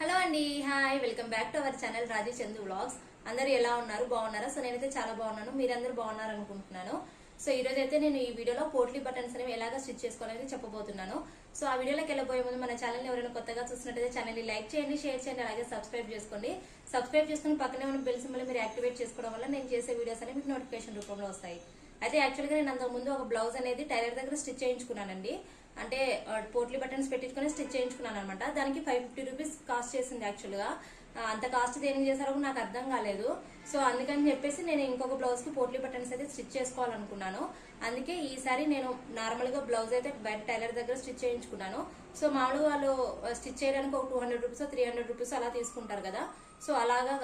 Hello అండి hi welcome back to our channel Raji Chandu blogs అందరూ ఎలా ఉన్నారు? బాగున్నారా? సో నేనైతే చాలా బాగున్నాను. మీరందరూ బాగున్నారు అనుకుంటున్నాను. సో ఈ రోజు అయితే నేను ఈ వీడియోలో పోట్లీ బటన్స్ అనేవి ఎలాగ స్టిచ్ చేసుకోవాలని చెప్పబోతున్నాను. సో ఆ వీడియోలోకి వెళ్ళబోయే ముందు మన ఛానల్ని ఎవరైనా కొత్తగా చూసినట్టయితే ఛానల్ని లైక్ చేయండి షేర్ చేయండి అలాగే సబ్స్క్రైబ్ చేసుకోండి. సబ్స్క్రైబ్ చేసుకుని పక్కనే ఉన్న బెల్ సింబల్ మీరు యాక్టివేట్ చేసుకోవడం వల్ల నేను చేసే వీడియోస్ అనేవి మీకు నోటిఫికేషన్ రూపంలో వస్తాయి. అయితే యాక్చువల్గా నేను అంతకుముందు ఒక బ్లౌజ్ అనేది టైలర్ దగ్గర స్టిచ్ చేయించుకున్నానండి. అంటే ఆ, పోట్లీ బటన్స్ పెట్టించుకొని స్టిచ్ చేయించుకున్నాను అనమాట దానికి ఫైవ్ ఫిఫ్టీ రూపీస్ కాస్ట్ చేసింది యాక్చువల్గా అంత కాస్ట్ దేనికి చేశారో నాకు అర్థం కాలేదు. సో అందుకని చెప్పేసి నేను ఇంకొక బ్లౌజ్కి పోట్లీ బటన్స్ అయితే స్టిచ్ చేసుకోవాలనుకున్నాను. అందుకే ఈసారి నేను నార్మల్గా బ్లౌజ్ అయితే బయట టైలర్ దగ్గర స్టిచ్ చేయించుకున్నాను. సో మామూలుగా వాళ్ళు స్టిచ్ చేయడానికి ఒక two hundred rupees three hundred rupees అలా తీసుకుంటారు కదా. సో అలాగా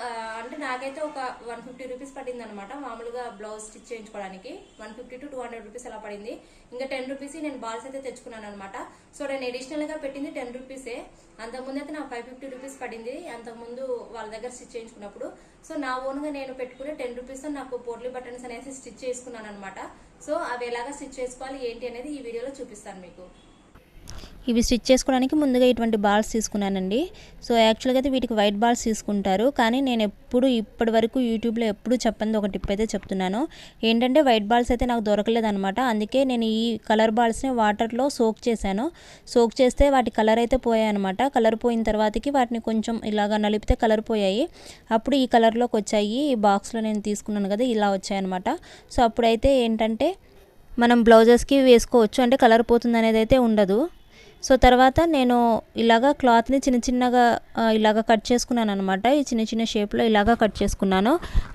అంటే నాకైతే ఒక వన్ ఫిఫ్టీ రూపీస్ పడింది అనమాట మామూలుగా బ్లౌజ్ స్టిచ్ చేయించుకోవడానికి. One fifty to two hundred rupees అలా పడింది. ఇంకా టెన్ రూపీస్ నేను బాల్స్ అయితే తెచ్చుకున్నాను అనమాట సో నేను అడిషనల్గా పెట్టింది టెన్ రూపీసే అంతకుముందు అయితే నాకు ఫైవ్ ఫిఫ్టీ రూపీస్ పడింది. అంతకుముందు వాళ్ళ దగ్గర స్టిచ్ చేయించుకున్నప్పుడు. సో నా ఓన్గా నేను పెట్టుకునే టెన్ రూపీస్ నాకు పోట్లీ బటన్స్ అనేసి స్టిచ్ చేసుకున్నాను అనమాట సో అవి ఎలాగ స్టిచ్ చేసుకోవాలి ఏంటి అనేది ఈ వీడియోలో చూపిస్తాను మీకు. ఇవి స్టిచ్ చేసుకోవడానికి ముందుగా ఇటువంటి బాల్స్ తీసుకున్నానండి. సో యాక్చువల్గా అయితే వీటికి వైట్ బాల్స్ తీసుకుంటారు. కానీ నేను ఎప్పుడు ఇప్పటి వరకు యూట్యూబ్లో ఎప్పుడు చెప్పంది ఒక టిప్ అయితే చెప్తున్నాను. ఏంటంటే వైట్ బాల్స్ అయితే నాకు దొరకలేదనమాట అందుకే నేను ఈ కలర్ బాల్స్ని వాటర్లో సోక్ చేశాను. సోక్ చేస్తే వాటి కలర్ అయితే పోయాయి అనమాట కలర్ పోయిన తర్వాతకి వాటిని కొంచెం ఇలాగా నలిపితే కలర్ పోయాయి. అప్పుడు ఈ కలర్లోకి వచ్చాయి. ఈ బాక్స్లో నేను తీసుకున్నాను కదా ఇలా వచ్చాయన్నమాట. సో అప్పుడైతే ఏంటంటే మనం బ్లౌజెస్కి వేసుకోవచ్చు. అంటే కలర్ పోతుంది అనేది అయితే ఉండదు. సో తర్వాత నేను ఇలాగా క్లాత్ని చిన్న చిన్నగా ఇలాగ కట్ చేసుకున్నాను అనమాట ఈ చిన్న చిన్న షేప్లో ఇలాగా కట్ చేసుకున్నాను.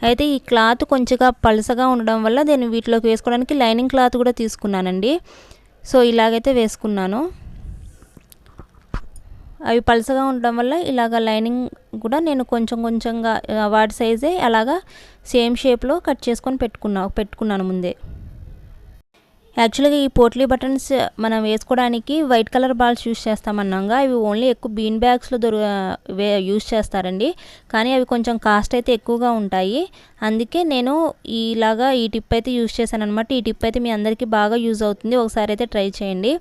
అయితే ఈ క్లాత్ కొంచెంగా పలసగా ఉండడం వల్ల నేను వీటిలోకి వేసుకోవడానికి లైనింగ్ క్లాత్ కూడా తీసుకున్నానండి. సో ఇలాగైతే వేసుకున్నాను. అవి పలసగా ఉండడం వల్ల ఇలాగ లైనింగ్ కూడా నేను కొంచెం కొంచెంగా వాటి సైజే అలాగా సేమ్ షేప్లో కట్ చేసుకొని పెట్టుకున్నా పెట్టుకున్నాను ముందే. యాక్చువల్గా ఈ పోట్లీ బటన్స్ మనం వేసుకోవడానికి వైట్ కలర్ బాల్స్ యూస్ చేస్తామన్నాగా. ఇవి ఓన్లీ ఎక్కువ బీన్ బ్యాగ్స్లో దొరు యూస్ చేస్తారండి. కానీ అవి కొంచెం కాస్ట్ అయితే ఎక్కువగా ఉంటాయి. అందుకే నేను ఇలాగా ఈ టిప్ అయితే యూస్ చేశాను అనమాట ఈ టిప్ అయితే మీ అందరికీ బాగా యూజ్ అవుతుంది. ఒకసారి అయితే ట్రై చేయండి.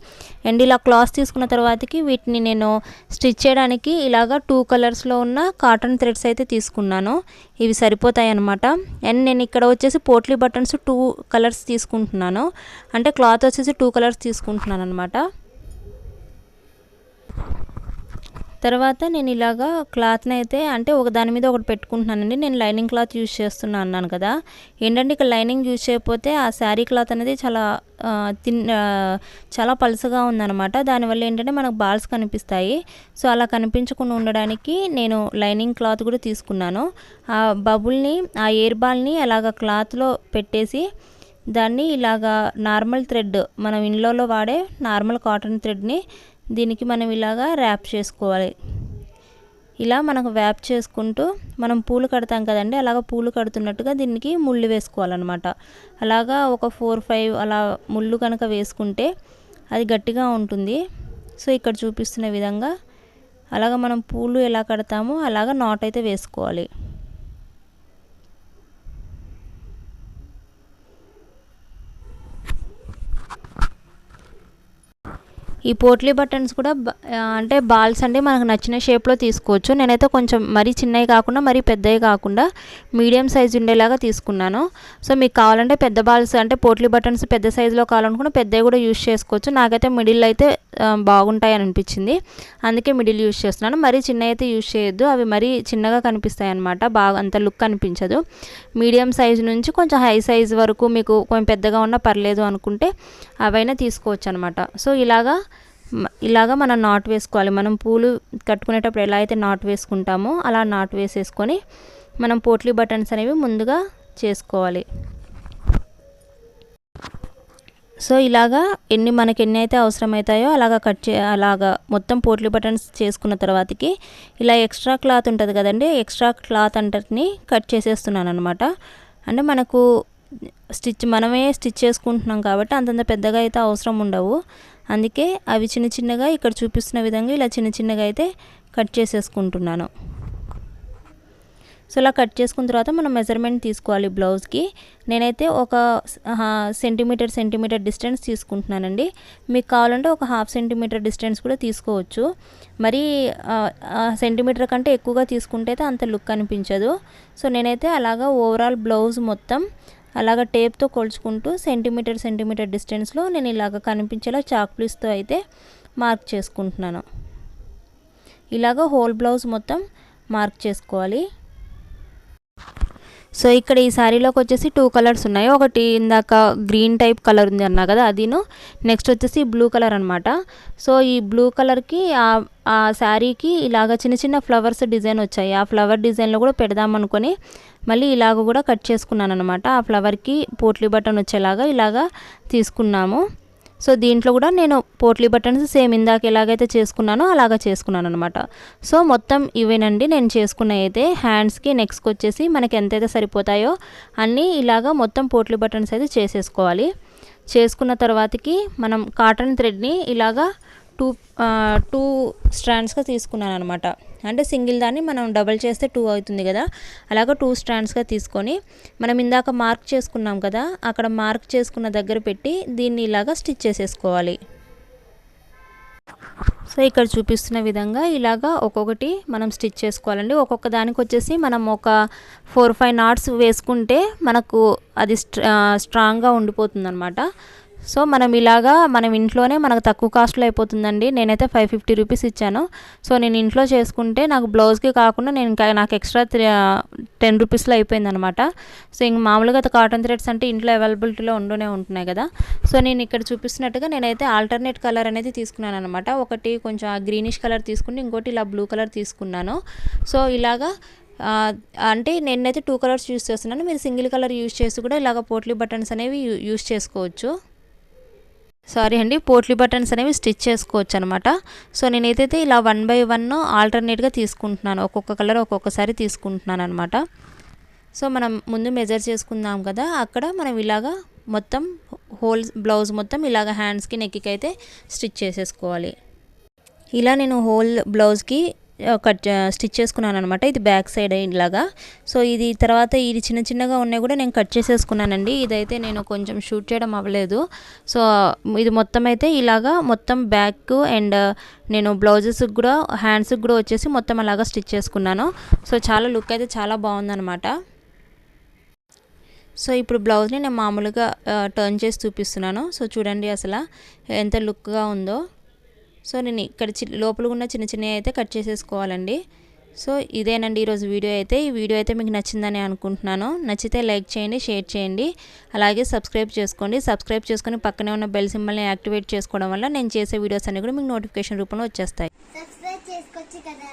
అండ్ ఇలా క్లాత్ తీసుకున్న తర్వాతకి వీటిని నేను స్టిచ్ చేయడానికి ఇలాగా టూ కలర్స్లో ఉన్న కాటన్ థ్రెడ్స్ అయితే తీసుకున్నాను. ఇవి సరిపోతాయి అనమాట అండ్ నేను ఇక్కడ వచ్చేసి పోట్లీ బటన్స్ టూ కలర్స్ తీసుకుంటున్నాను. అంటే అంటే క్లాత్ వచ్చేసి టూ కలర్స్ తీసుకుంటున్నాను అనమాట తర్వాత నేను ఇలాగా క్లాత్ని అయితే అంటే ఒక దాని మీద ఒకటి పెట్టుకుంటున్నానండి. నేను లైనింగ్ క్లాత్ యూజ్ చేస్తున్నా అన్నాను కదా. ఏంటంటే ఇక్కడ లైనింగ్ యూజ్ చేయకపోతే ఆ శారీ క్లాత్ అనేది చాలా తిన్ చాలా పలుసగా ఉందన్నమాట. దానివల్ల ఏంటంటే మనకు బాల్స్ కనిపిస్తాయి. సో అలా కనిపించకుండా ఉండడానికి నేను లైనింగ్ క్లాత్ కూడా తీసుకున్నాను. ఆ బబుల్ని ఆ ఎయిర్ బాల్ని అలాగ క్లాత్లో పెట్టేసి దాన్ని ఇలాగా నార్మల్ థ్రెడ్ మనం ఇండ్లలో వాడే నార్మల్ కాటన్ థ్రెడ్ని దీనికి మనం ఇలాగా ర్యాప్ చేసుకోవాలి. ఇలా మనకు వ్యాప్ చేసుకుంటూ మనం పూలు కడతాం కదండి అలాగ పూలు కడుతున్నట్టుగా దీనికి ముళ్ళు వేసుకోవాలన్నమాట. అలాగా ఒక ఫోర్ ఫైవ్ అలా ముళ్ళు కనుక వేసుకుంటే అది గట్టిగా ఉంటుంది. సో ఇక్కడ చూపిస్తున్న విధంగా అలాగ మనం పూలు ఎలా కడతామో అలాగ నాట్ అయితే వేసుకోవాలి. ఈ పోట్లీ బటన్స్ కూడా అంటే బాల్స్ అంటే మనకు నచ్చిన షేప్లో తీసుకోవచ్చు. నేనైతే కొంచెం మరీ చిన్నవి కాకుండా మరీ పెద్దవి కాకుండా మీడియం సైజ్ ఉండేలాగా తీసుకున్నాను. సో మీకు కావాలంటే పెద్ద బాల్స్ అంటే పోట్లీ బటన్స్ పెద్ద సైజులో కావాలనుకున్న పెద్దవి కూడా యూస్ చేసుకోవచ్చు. నాకైతే మిడిల్ అయితే బాగుంటాయి అని అనిపించింది. అందుకే మిడిల్ యూస్ చేస్తున్నాను. మరీ చిన్న అయితే యూస్ చేయొద్దు. అవి మరీ చిన్నగా కనిపిస్తాయి అనమాట బాగా అంత లుక్ అనిపించదు. మీడియం సైజు నుంచి కొంచెం హై సైజ్ వరకు మీకు కొంచెం పెద్దగా ఉన్నా పర్లేదు అనుకుంటే అవైనా తీసుకోవచ్చు అనమాట సో ఇలాగా ఇలాగా మనం నాట్ వేసుకోవాలి. మనం పూలు కట్టుకునేటప్పుడు ఎలా అయితే నాట్ వేసుకుంటామో అలా నాట్ వేసేసుకొని మనం పోట్లీ బటన్స్ అనేవి ముందుగా చేసుకోవాలి. సో ఇలాగా ఎన్ని మనకి ఎన్ని అయితే అవసరమవుతాయో అలాగా కట్ చే అలాగా మొత్తం పోట్లీ బటన్స్ చేసుకున్న తర్వాతకి ఇలా ఎక్స్ట్రా క్లాత్ ఉంటుంది కదండి ఎక్స్ట్రా క్లాత్ అంతటిని కట్ చేసేస్తున్నాను అనమాట అంటే మనకు స్టిచ్ మనమే స్టిచ్ చేసుకుంటున్నాం కాబట్టి అంతంత పెద్దగా అయితే అవసరం ఉండవు. అందుకే అవి చిన్న చిన్నగా ఇక్కడ చూపిస్తున్న విధంగా ఇలా చిన్న చిన్నగా అయితే కట్ చేసేసుకుంటున్నాను. సో అలా ఇలా కట్ చేసుకున్న తర్వాత మనం మెజర్మెంట్ తీసుకోవాలి బ్లౌజ్కి నేనైతే ఒక సెంటీమీటర్ సెంటీమీటర్ డిస్టెన్స్ తీసుకుంటున్నానండి. మీకు కావాలంటే ఒక హాఫ్ సెంటీమీటర్ డిస్టెన్స్ కూడా తీసుకోవచ్చు. మరి సెంటీమీటర్ కంటే ఎక్కువగా తీసుకుంటే అయితే అంత లుక్ అనిపించదు. సో నేనైతే అలాగా ఓవరాల్ బ్లౌజ్ మొత్తం అలాగ టేప్తో కొలుచుకుంటూ సెంటీమీటర్ సెంటీమీటర్ డిస్టెన్స్లో నేను ఇలాగ కనిపించేలా చాక్పీస్తో అయితే మార్క్ చేసుకుంటున్నాను. ఇలాగ హోల్ బ్లౌజ్ మొత్తం మార్క్ చేసుకోవాలి. సో ఇక్కడ ఈ శారీలోకి వచ్చేసి టూ కలర్స్ ఉన్నాయి. ఒకటి ఇందాక గ్రీన్ టైప్ కలర్ ఉంది అన్నా కదా అదిను. నెక్స్ట్ వచ్చేసి బ్లూ కలర్ అనమాట సో ఈ బ్లూ కలర్కి ఆ శారీకి ఇలాగ చిన్న చిన్న ఫ్లవర్స్ డిజైన్ వచ్చాయి. ఆ ఫ్లవర్ డిజైన్లో కూడా పెడదామనుకొని మళ్ళీ ఇలాగ కూడా కట్ చేసుకున్నాను అనమాట ఆ ఫ్లవర్కి పోట్లీ బటన్ వచ్చేలాగా ఇలాగా తీసుకున్నాము. సో దీంట్లో కూడా నేను పోట్లీ బటన్స్ సేమ్ ఇందాక ఎలాగైతే చేసుకున్నానో అలాగా చేసుకున్నాను అనమాట సో మొత్తం ఇవేనండి నేను చేసుకున్న అయితే హ్యాండ్స్కి నెక్స్ట్కి వచ్చేసి మనకి ఎంతైతే సరిపోతాయో అన్నీ ఇలాగా మొత్తం పోట్లీ బటన్స్ అయితే చేసేసుకోవాలి. చేసుకున్న తర్వాతకి మనం కాటన్ థ్రెడ్ని ఇలాగా టూ టూ స్ట్రాండ్స్గా తీసుకున్నాను అనమాట అంటే సింగిల్ దాన్ని మనం డబల్ చేస్తే టూ అవుతుంది కదా. అలాగ టూ స్ట్రాండ్స్గా తీసుకొని మనం ఇందాక మార్క్ చేసుకున్నాం కదా అక్కడ మార్క్ చేసుకున్న దగ్గర పెట్టి దీన్ని ఇలాగా స్టిచ్ చేసేసుకోవాలి. సో ఇక్కడ చూపిస్తున్న విధంగా ఇలాగా ఒక్కొక్కటి మనం స్టిచ్ చేసుకోవాలండి. ఒక్కొక్క దానికి వచ్చేసి మనం ఒక ఫోర్ ఫైవ్ నాట్స్ వేసుకుంటే మనకు అది స్ట్రాంగ్గా ఉండిపోతుంది అనమాట సో మనం ఇలాగా మనం ఇంట్లోనే మనకు తక్కువ కాస్ట్లో అయిపోతుందండి. నేనైతే ఫైవ్ ఫిఫ్టీ రూపీస్ ఇచ్చాను. సో నేను ఇంట్లో చేసుకుంటే నాకు బ్లౌజ్కి కాకుండా నేను నాకు ఎక్స్ట్రా టెన్ రూపీస్లో అయిపోయింది అనమాట సో ఇంక మామూలుగా కాటన్ థ్రెడ్స్ అంటే ఇంట్లో అవైలబిలిటీలో ఉండునే ఉంటున్నాయి కదా. సో నేను ఇక్కడ చూపిస్తున్నట్టుగా నేనైతే ఆల్టర్నేట్ కలర్ అనేది తీసుకున్నాను అనమాట ఒకటి కొంచెం గ్రీనిష్ కలర్ తీసుకుని ఇంకోటి ఇలా బ్లూ కలర్ తీసుకున్నాను. సో ఇలాగా అంటే నేనైతే టూ కలర్స్ యూస్ చేస్తున్నాను. మీరు సింగిల్ కలర్ యూస్ చేసి కూడా ఇలాగ పోట్లీ బటన్స్ అనేవి యూస్ చేసుకోవచ్చు. సారీ అండి పోట్లీ బటన్స్ అనేవి స్టిచ్ చేసుకోవచ్చు అనమాట సో నేనైతే ఇలా వన్ బై వన్ ఆల్టర్నేట్గా తీసుకుంటున్నాను. ఒక్కొక్క కలర్ ఒక్కొక్కసారి తీసుకుంటున్నాను అనమాట సో మనం ముందు మెజర్ చేసుకుందాం కదా. అక్కడ మనం ఇలాగా మొత్తం హోల్ బ్లౌజ్ మొత్తం ఇలాగ హ్యాండ్స్కి నెక్కి అయితే స్టిచ్ చేసేసుకోవాలి. ఇలా నేను హోల్ బ్లౌజ్కి కట్ స్టిచ్ చేసుకున్నాను అనమాట ఇది బ్యాక్ సైడ్ ఇలాగా. సో ఇది తర్వాత ఇది చిన్న చిన్నగా ఉన్నాయి కూడా నేను కట్ చేసేసుకున్నానండి. ఇదైతే నేను కొంచెం షూట్ చేయడం అవ్వలేదు. సో ఇది మొత్తం అయితే ఇలాగా మొత్తం బ్యాక్ అండ్ నేను బ్లౌజెస్కి కూడా హ్యాండ్స్కి కూడా వచ్చేసి మొత్తం అలాగా స్టిచ్ చేసుకున్నాను. సో చాలా లుక్ అయితే చాలా బాగుందనమాట సో ఇప్పుడు బ్లౌజ్ని నేను మామూలుగా టర్న్ చేసి చూపిస్తున్నాను. సో చూడండి అసలు ఎంత లుక్గా ఉందో. సో నేను ఇక్కడ లోపల ఉన్న చిన్న చిన్నవి అయితే కట్ చేసేసుకోవాలండి. సో ఇదేనండి ఈరోజు వీడియో అయితే. ఈ వీడియో అయితే మీకు నచ్చిందని అనుకుంటున్నాను. నచ్చితే లైక్ చేయండి షేర్ చేయండి. అలాగే సబ్స్క్రైబ్ చేసుకోండి. సబ్స్క్రైబ్ చేసుకుని పక్కనే ఉన్న బెల్ సింబల్ని యాక్టివేట్ చేసుకోవడం వల్ల నేను చేసే వీడియోస్ అన్నీ కూడా మీకు నోటిఫికేషన్ రూపంలో వచ్చేస్తాయి. సబ్స్క్రైబ్ చేసుకోవచ్చు కదా.